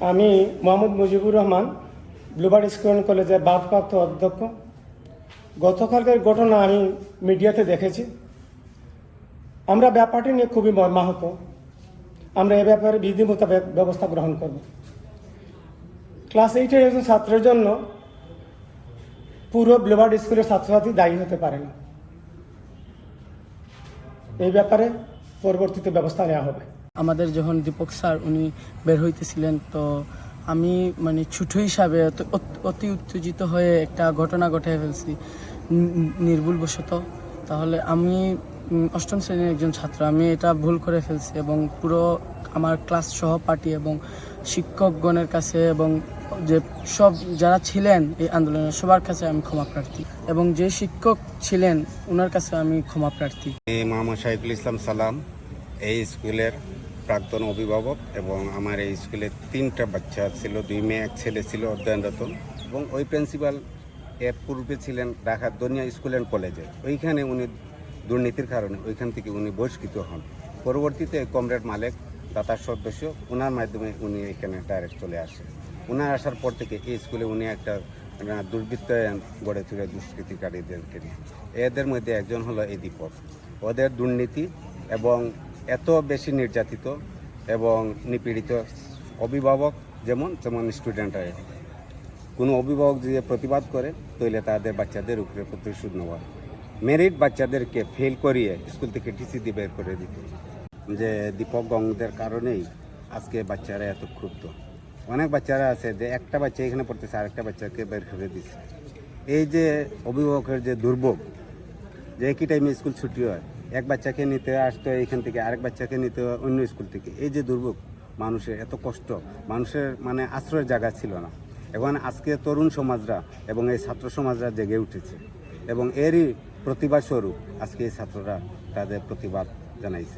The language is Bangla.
আমি মোহাম্মদ মুজিবুর রহমান, ব্লুবার্ড স্কুল কলেজের ভারপ্রাপ্ত অধ্যক্ষ। গতকালকের ঘটনা আমি মিডিয়াতে দেখেছি। আমরা ব্যাপারটি নিয়ে খুবই মর্মাহত। আমরা এ ব্যাপারে বিধি মোতাবেক ব্যবস্থা গ্রহণ করব। ক্লাস এইটের একজন ছাত্রের জন্য পুরো ব্লুবার্ড স্কুলের ছাত্রছাত্রী দায়ী হতে পারে না। এই ব্যাপারে পরবর্তীতে ব্যবস্থা নেওয়া হবে। আমাদের যখন দীপক স্যার, উনি বের হইতেছিলেন, তো আমি মানে ছোট হিসাবে অত- উত্তেজিত হয়ে একটা ঘটনা ঘটে ফেলছি নির্ভুলবশত। তাহলে আমি অষ্টম শ্রেণির একজন ছাত্র, আমি এটা ভুল করে ফেলছি এবং পুরো আমার ক্লাস সহপাঠী এবং শিক্ষকগণের কাছে এবং যে সব যারা ছিলেন এই আন্দোলনে সবার কাছে আমি ক্ষমা প্রার্থী এবং যে শিক্ষক ছিলেন ওনার কাছে আমি ক্ষমা প্রার্থী। মোহাম্মদ শাহিদুল ইসলাম সালাম, এই স্কুলের প্রাক্তন অভিভাবক এবং আমার এই স্কুলে তিনটা বাচ্চা ছিল, দুই মেয়ে, এক ছেলে ছিল অধ্যয়নরত এবং ওই প্রিন্সিপাল এর পূর্বে ছিলেন ঢাকা দনিয়া স্কুল অ্যান্ড কলেজে। ওইখানে উনি দুর্নীতির কারণে ওইখান থেকে উনি বহিষ্কৃত হন। পরবর্তীতে কমরেড মালিক দাতার সদস্য ওনার মাধ্যমে উনি এখানে ডাইরেক্ট চলে আসে। ওনার আসার পর থেকে এই স্কুলে উনি একটা দুর্বৃত্তায়ন গড়ে তুলে দুষ্কৃতিকারীদেরকে এদের মধ্যে একজন হলো এই দীপক। ওদের দুর্নীতি এবং এত বেশি নির্যাতিত এবং নিপীড়িত অভিভাবক যেমন যেমন স্টুডেন্টরা কোনো অভিভাবক যদি প্রতিবাদ করে, তাহলে তাদের বাচ্চাদের উপরে প্রতিশোধ নেওয়া মেরিট বাচ্চাদেরকে ফেল করিয়ে স্কুল থেকে টিসি দিয়ে বের করে দিত। যে দীপক গঙ্গদের কারণেই আজকে বাচ্চারা এত ক্ষুব্ধ। অনেক বাচ্চারা আছে যে একটা বাচ্চা এখানে পড়তেছে, আরেকটা বাচ্চাকে বের করে দিচ্ছে। এই যে অভিভাবকের যে দুর্ভোগ, যে একই টাইমে স্কুল ছুটি হয় এক বাচ্চাকে নিতে আসতো, এইখান থেকে আরেক বাচ্চাকে নিতে অন্য স্কুল থেকে। এই যে দুর্ভোগ, মানুষের এত কষ্ট, মানুষের মানে আশ্রয়ের জায়গা ছিল না। এখন আজকে তরুণ সমাজরা এবং এই ছাত্র সমাজরা জেগে উঠেছে এবং এরই প্রতিবাদ স্বরূপ আজকে এই ছাত্ররা তাদের প্রতিবাদ জানাইছে।